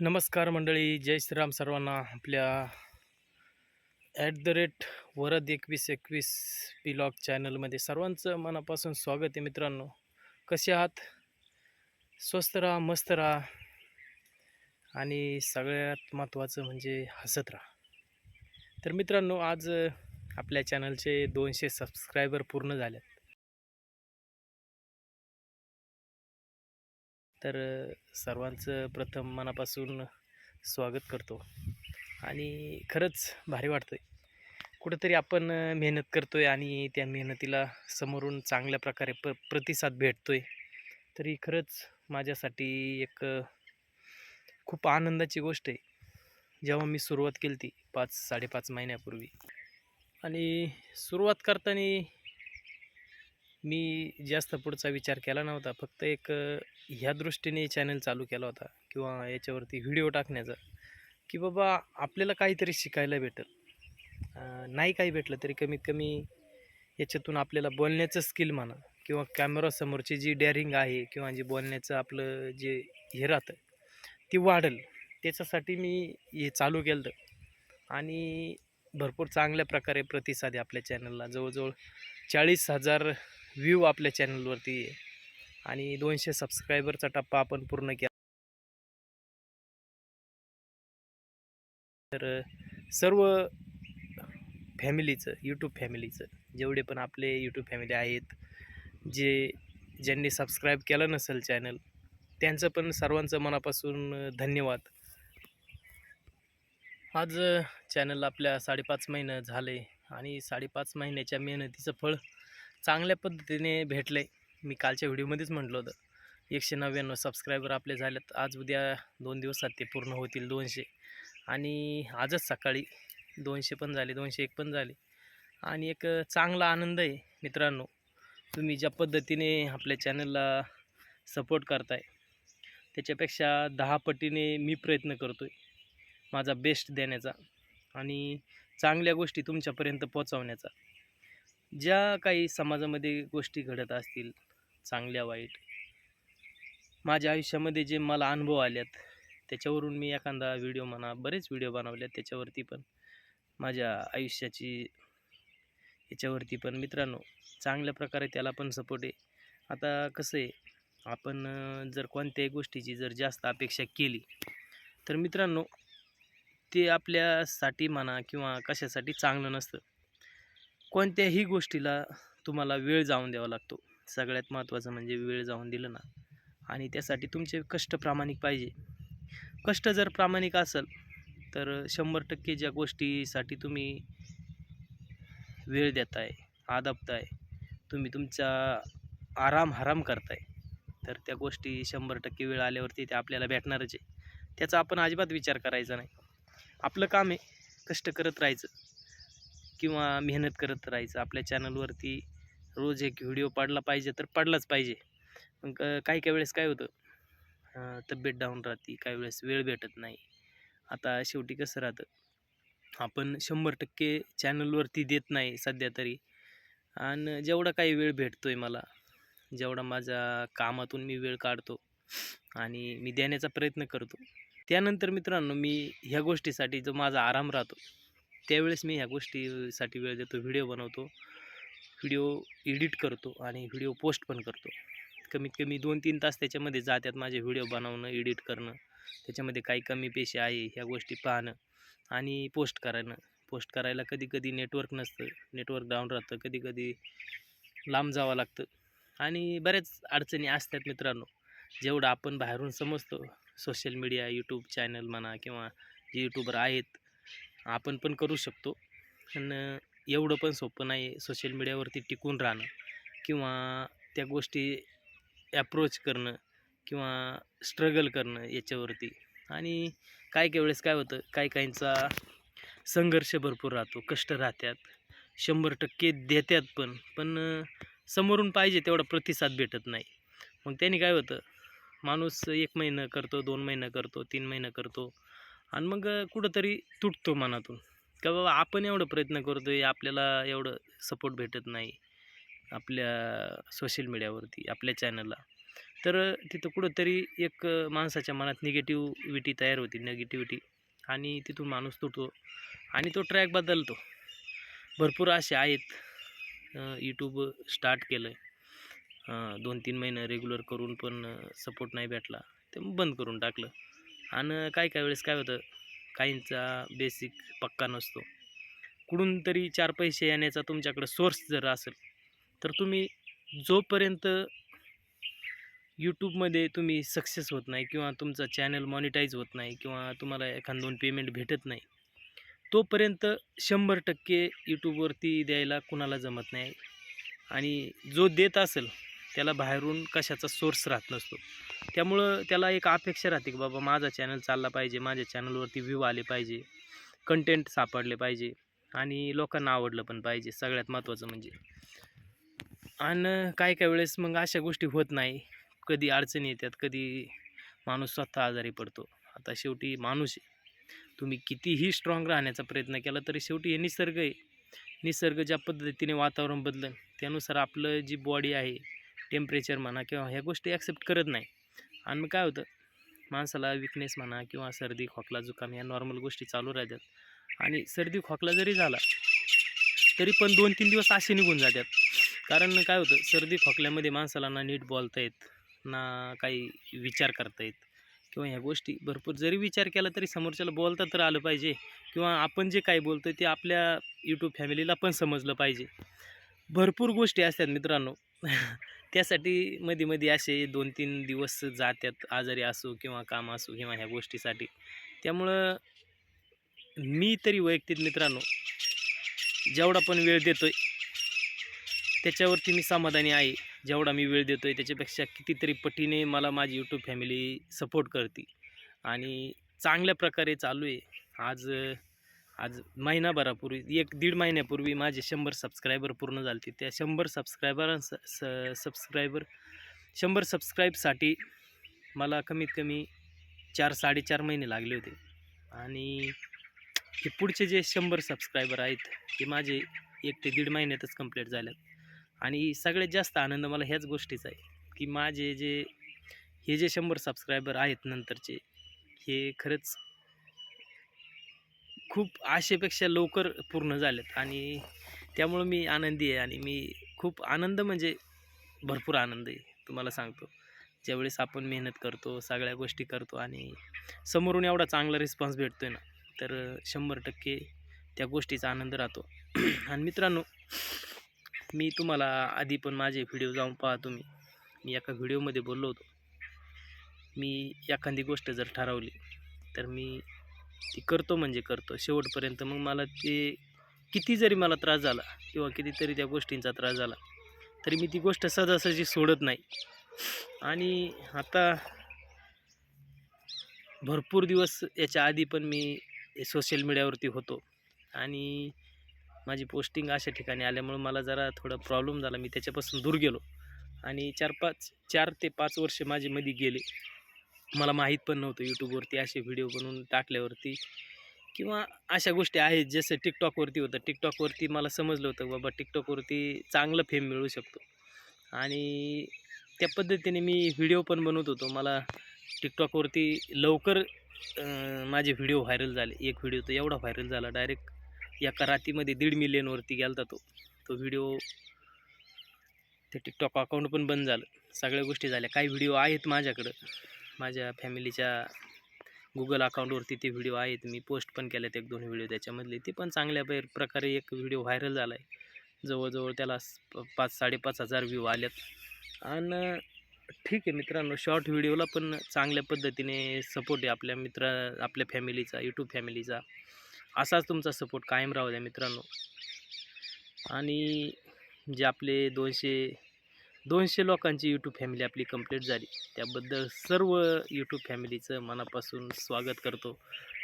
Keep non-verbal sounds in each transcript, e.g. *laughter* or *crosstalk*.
नमस्कार मंडळी जय श्रीराम सर्वांना. आपल्या ॲट द रेट वरद एकवीस एकवीस पिलॉग चॅनलमध्ये सर्वांचं मनापासून स्वागत आहे मित्रांनो. कसे आहात? स्वस्त राहा मस्त राहा. आणि सगळ्यात महत्त्वाचं म्हणजे हसत राहा. तर मित्रांनो आज आपल्या चॅनलचे दोनशे सबस्क्रायबर पूर्ण झालेत. तर सर्वांचं प्रथम मनापासून स्वागत करतो. आणि खरंच भारी वाटतं आहे कुठंतरी आपण मेहनत करतो आहे आणि त्या मेहनतीला समोरून चांगल्या प्रकारे प प्रतिसाद भेटतो आहे तरी खरंच माझ्यासाठी एक खूप आनंदाची गोष्ट आहे. जेव्हा मी सुरुवात केली ती पाच साडेपाच महिन्यापूर्वी. आणि सुरुवात करताना मी जास्त पुढचा विचार केला नव्हता. फक्त एक ह्या दृष्टीने चॅनल चालू केला होता किंवा याच्यावरती व्हिडिओ टाकण्याचा की बाबा आपल्याला काहीतरी शिकायला भेटेल. नाही काही भेटलं तरी कमीत कमी याच्यातून आपल्याला बोलण्याचं स्किल म्हणा किंवा कॅमेरासमोरची जी डॅरिंग आहे किंवा जे बोलण्याचं आपलं जे हे राहतं ती वाढेल. त्याच्यासाठी मी हे चालू केलं होतं आणि भरपूर चांगल्या प्रकारे प्रतिसाद आहे आपल्या चॅनलला जवळजवळ चाळीस हजार व्ह्यू आपल्या चॅनलवरती आहे. आणि दोनशे सबस्क्रायबरचा टप्पा आपण पूर्ण केला. तर सर्व फॅमिलीचं यूट्यूब फॅमिलीचं जेवढे पण आपले यूट्यूब फॅमिली आहेत जे ज्यांनी सबस्क्राईब केलं नसेल चॅनल त्यांचं पण सर्वांचं मनापासून धन्यवाद. आज चॅनल आपल्या साडेपाच महिनं झाले आणि साडेपाच महिन्याच्या मेहनतीचं फळ चांगल्या पद्धतीने भेटलं आहे मी कालच्या व्हिडिओमध्येच म्हटलं होतं. एकशे नव्याण्णव सबस्क्रायबर आपले झालेत. आज उद्या दोन दिवसात ते पूर्ण होतील दोनशे. आणि आजच सकाळी दोनशे पण झाले दोनशे एक पण झाले. आणि एक चांगला आनंद आहे मित्रांनो. तुम्ही ज्या पद्धतीने आपल्या चॅनलला सपोर्ट करताय त्याच्यापेक्षा दहा पटीने मी प्रयत्न करतो आहे माझा बेस्ट देण्याचा आणि चांगल्या गोष्टी तुमच्यापर्यंत पोचवण्याचा ज्या काही समाजामध्ये गोष्टी घडत असतील चांगल्या वाईट. माझ्या आयुष्यामध्ये जे मला अनुभव आल्यात त्याच्यावरून मी एखादा व्हिडिओ म्हणा बरेच व्हिडिओ बनवल्यात त्याच्यावरती पण. माझ्या आयुष्याची याच्यावरती पण. मित्रांनो चांगल्या प्रकारे त्याला पण सपोर्ट आहे. आता कसं आहे आपण जर कोणत्याही गोष्टीची जर जास्त अपेक्षा केली तर मित्रांनो ते आपल्यासाठी म्हणा किंवा कशासाठी चांगलं नसतं. कोणत्याही गोष्टीला तुम्हाला वेळ जाऊन द्यावा लागतो. सगळ्यात महत्त्वाचं म्हणजे वेळ जाऊन दिलं ना. आणि त्यासाठी तुमचे कष्ट प्रामाणिक पाहिजे. कष्ट जर प्रामाणिक असेल तर शंभर टक्के ज्या गोष्टीसाठी तुम्ही वेळ देताय आदबताय तुम्ही तुमचा आराम हराम करताय तर त्या गोष्टी शंभर टक्के वेळ आल्यावरती त्या आपल्याला भेटणारच आहे. त्याचा आपण अजिबात विचार करायचा नाही. आपलं काम आहे कष्ट करत राहायचं किंवा मेहनत करत राहायचं. आपल्या चॅनलवरती रोज एक व्हिडिओ पाडला पाहिजे तर पडलाच पाहिजे. मग काही काही वेळेस काय होतं तब्येत डाऊन राहते काही वेळेस वेळ भेटत नाही. आता शेवटी कसं राहतं आपण शंभर टक्के चॅनलवरती देत नाही सध्या तरी. आणि जेवढा काही वेळ भेटतो आहे मला जेवढा माझ्या कामातून मी वेळ काढतो आणि मी देण्याचा प्रयत्न करतो. त्यानंतर मित्रांनो मी ह्या गोष्टीसाठी जो माझा आराम राहतो त्यावेळेस मी ह्या गोष्टीसाठी वेळ देतो व्हिडिओ बनवतो. व्हिडिओ एडिट करतो आणि व्हिडिओ पोस्ट पण करतो. कमीत कमी दोन तीन तास त्याच्यामध्ये जातात माझे व्हिडिओ बनवणं एडिट करणं. त्याच्यामध्ये काही कमी पेशी आहे ह्या गोष्टी पाहणं आणि पोस्ट करणं पोस्ट करायला कधी कधी नेटवर्क नसतं. नेटवर्क डाऊन राहतं. कधी कधी लांब जावं लागतं. आणि बऱ्याच अडचणी असतात मित्रांनो. जेवढं आपण बाहेरून समजतो सोशल मीडिया यूट्यूब चॅनल म्हणा किंवा जे यूट्यूबर आहेत आपण पण करू शकतो. पण एवढं पण सोपं नाही सोशल मीडियावरती टिकून राहणं किंवा त्या गोष्टी ॲप्रोच करणं किंवा स्ट्रगल करणं याच्यावरती. आणि काय काय वेळेस काय होतं काही काहींचा संघर्ष भरपूर राहतो कष्ट राहतात शंभर टक्के देतात पण पण समोरून पाहिजे तेवढा प्रतिसाद भेटत नाही. मग त्यांनी काय होतं माणूस एक महिना करतो दोन महिना करतो तीन महिना करतो आणि मग कुठंतरी तुटतो मनातून. का बाबा आपण एवढं प्रयत्न करतो आहे आपल्याला एवढं सपोर्ट भेटत नाही आपल्या सोशल मीडियावरती आपल्या चॅनलला तर तिथं कुठंतरी एक माणसाच्या मनात निगेटिव्हिटी तयार होती निगेटिव्हिटी आणि तिथून माणूस तुटतो आणि तो ट्रॅक बदलतो. भरपूर असे आहेत. यूट्यूब स्टार्ट केलं आहे दोन तीन महिने रेग्युलर करून पण सपोर्ट नाही भेटला. ते बंद करून टाकलं. आणि काय काय वेळेस काय होतं काहींचा बेसिक पक्का नसतो. कुठून तरी चार पैसे येण्याचा तुमच्याकडं सोर्स जर असेल तर तुम्ही जोपर्यंत यूट्यूबमध्ये तुम्ही सक्सेस होत नाही किंवा तुमचा चॅनल मॉनिटाईज होत नाही किंवा तुम्हाला एखाद दोन पेमेंट भेटत नाही तोपर्यंत शंभर टक्के यूट्यूबवरती द्यायला कुणाला जमत नाही. आणि जो देत असेल त्याला बाहेरून कशाचा सोर्स राहत नसतो. त्यामुळं त्याला एक अपेक्षा राहते की बाबा माझा चॅनल चालला पाहिजे माझ्या चॅनलवरती व्ह्यू आले पाहिजे कंटेंट सापडले पाहिजे आणि लोकांना आवडलं पण पाहिजे सगळ्यात महत्त्वाचं म्हणजे. आणि काय काय वेळेस मग अशा गोष्टी होत नाही. कधी अडचणी येतात कधी माणूस स्वतः आजारी पडतो. आता शेवटी माणूस आहे. तुम्ही कितीही स्ट्रॉंग राहण्याचा प्रयत्न केला तरी शेवटी हे निसर्ग आहे. निसर्ग ज्या पद्धतीने वातावरण बदलेल त्यानुसार आपलं जी बॉडी आहे टेम्परेचर म्हणा किंवा ह्या गोष्टी ॲक्सेप्ट करत नाही. आणि मग काय होतं? माणसाला विकनेस म्हणा किंवा सर्दी खोकला जुकाम या नॉर्मल गोष्टी चालू राहतात. आणि सर्दी खोकला जरी झाला तरी पण दोन तीन दिवस असे निघून जातात. कारण काय होतं? सर्दी खोकल्यामध्ये माणसाला ना नीट बोलता येत ना काही विचार करता येत. किंवा ह्या गोष्टी भरपूर जरी विचार केला तरी समोरच्याला बोलता तर आलं पाहिजे. किंवा आपण जे काही बोलतो ते आपल्या यूट्यूब फॅमिलीला पण समजलं पाहिजे. भरपूर गोष्टी असतात मित्रांनो. *laughs* त्यासाठी मध्ये मध्ये असे दोन तीन दिवस जातात आजारी असो किंवा काम असो किंवा ह्या गोष्टीसाठी. त्यामुळं मी तरी वैयक्तिक मित्रांनो जेवढा पण वेळ देतोय त्याच्यावरती मी समाधानी आहे. जेवढा मी वेळ देतोय त्याच्यापेक्षा कितीतरी पटीने मला माझी यूट्यूब फॅमिली सपोर्ट करते. आणि चांगल्या प्रकारे चालू आहे. आज आज महिनाभरापूर्वी एक दीड महिन्यापूर्वी माझे शंभर सबस्क्रायबर पूर्ण झाले त्या शंभर सबस्क्रायबरांस स सबस्क्रायबर शंभर सबस्क्राईबसाठी मला कमीत कमी चार साडेचार महिने लागले होते. आणि हे पुढचे जे शंभर सबस्क्रायबर आहेत ते माझे एक ते दीड महिन्यातच कंप्लीट झाले. आणि सगळ्यात जास्त आनंद मला ह्याच गोष्टीचा आहे की माझे जे हे जे शंभर सबस्क्रायबर आहेत नंतरचे हे खरंच खूप आशेपेक्षा लवकर पूर्ण झालेत आणि त्यामुळं मी आनंदी आहे आणि मी खूप आनंद म्हणजे भरपूर आनंद आहे तुम्हाला सांगतो. ज्यावेळेस आपण मेहनत करतो सगळ्या गोष्टी करतो आणि समोरून एवढा चांगला रिस्पॉन्स भेटतो आहे ना तर शंभर टक्के त्या गोष्टीचा आनंद राहतो. *clears throat* आणि मित्रांनो मी तुम्हाला आधी पण माझे व्हिडिओ जाऊन पहा तुम्ही. मी एका व्हिडिओमध्ये बोललो होतो. मी एखादी गोष्ट जर ठरवली तर मी ती करतो म्हणजे करतो. शेवटपर्यंत मग मला ते किती जरी मला त्रास झाला किंवा कितीतरी त्या गोष्टींचा त्रास झाला तरी मी ती गोष्ट सहजासहजी सोडत नाही. आणि आता भरपूर दिवस याच्या आधी पण मी सोशल मीडियावरती होतो. आणि माझी पोस्टिंग अशा ठिकाणी आल्यामुळं मला जरा थोडा प्रॉब्लेम झाला. मी त्याच्यापासून दूर गेलो. आणि चार पाच चार ते पाच वर्ष माझे मध्ये गेले. मला माहीत पण नव्हतं यूट्यूबवरती असे व्हिडिओ बनवून टाकल्यावरती. किंवा अशा गोष्टी आहेत जसं टिकटॉकवरती होतं. टिकटॉकवरती मला समजलं होतं बाबा टिकटॉकवरती चांगलं फेम मिळू शकतो. आणि त्या पद्धतीने मी व्हिडिओ पण बनवत होतो. मला टिकटॉकवरती लवकर माझे व्हिडिओ व्हायरल झाले. एक व्हिडिओ तर एवढा व्हायरल झाला डायरेक्ट एका रातीमध्ये दीड मिलियनवरती गेला तो. तो व्हिडिओ ते टिकटॉक अकाउंट पण बंद झालं. सगळ्या गोष्टी झाल्या. काही व्हिडिओ आहेत माझ्याकडं. माझ्या फॅमिलीच्या गुगल अकाउंटवरती ते व्हिडिओ आहेत. मी पोस्ट पण केलेत एक दोन व्हिडिओ त्याच्यामधले. ते पण चांगल्या प्रकारे एक व्हिडिओ व्हायरल झाला आहे जवळजवळ त्याला पाच साडेपाच हजार व्ह्यू आल्यात आणि ठीक आहे मित्रांनो शॉर्ट व्हिडिओला पण चांगल्या पद्धतीने सपोर्ट आहे आपल्या मित्र आपल्या फॅमिलीचा यूट्यूब फॅमिलीचा असाच तुमचा सपोर्ट कायम राहू द्या मित्रांनो. आणि जे आपले दोनशे दोनशे लोकांची यूट्यूब फॅमिली आपली कंप्लीट झाली. त्याबद्दल सर्व यूट्यूब फॅमिलीचं मनापासून स्वागत करतो.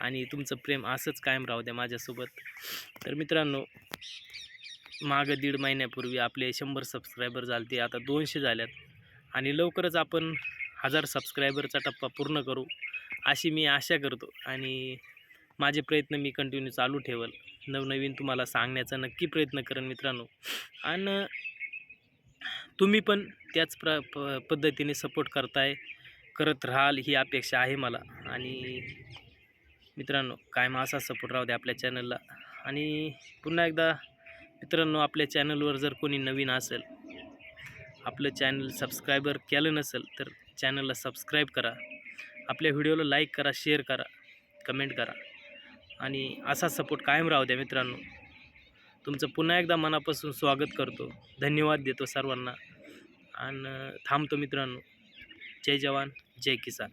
आणि तुमचं प्रेम असंच कायम राहू द्या माझ्यासोबत. तर मित्रांनो मागं दीड महिन्यापूर्वी आपले शंभर सबस्क्रायबर झाले ते आता दोनशे झाल्यात. आणि लवकरच आपण हजार सबस्क्रायबरचा टप्पा पूर्ण करू अशी मी आशा करतो. आणि माझे प्रयत्न मी कंटिन्यू चालू ठेवल. नवनवीन तुम्हाला सांगण्याचा नक्की प्रयत्न करेन मित्रांनो. आणि तुम्ही पण त्याच प्र प पद्धतीने सपोर्ट करताय करत राहाल ही अपेक्षा आहे मला. आणि मित्रांनो कायम असा सपोर्ट राहू द्या आपल्या चॅनलला आणि पुन्हा एकदा मित्रांनो आपल्या चॅनलवर जर कोणी नवीन असेल आपलं चॅनल सबस्क्रायबर केलं नसेल तर चॅनलला सबस्क्राईब करा. आपल्या व्हिडिओला लाईक करा शेअर करा कमेंट करा. आणि असा सपोर्ट कायम राहू द्या मित्रांनो. तुमचं पुन्हा एकदा मनापासून स्वागत करतो. धन्यवाद देतो सर्वांना. आणि थांबतो मित्रांनो. जय जवान जय किसान.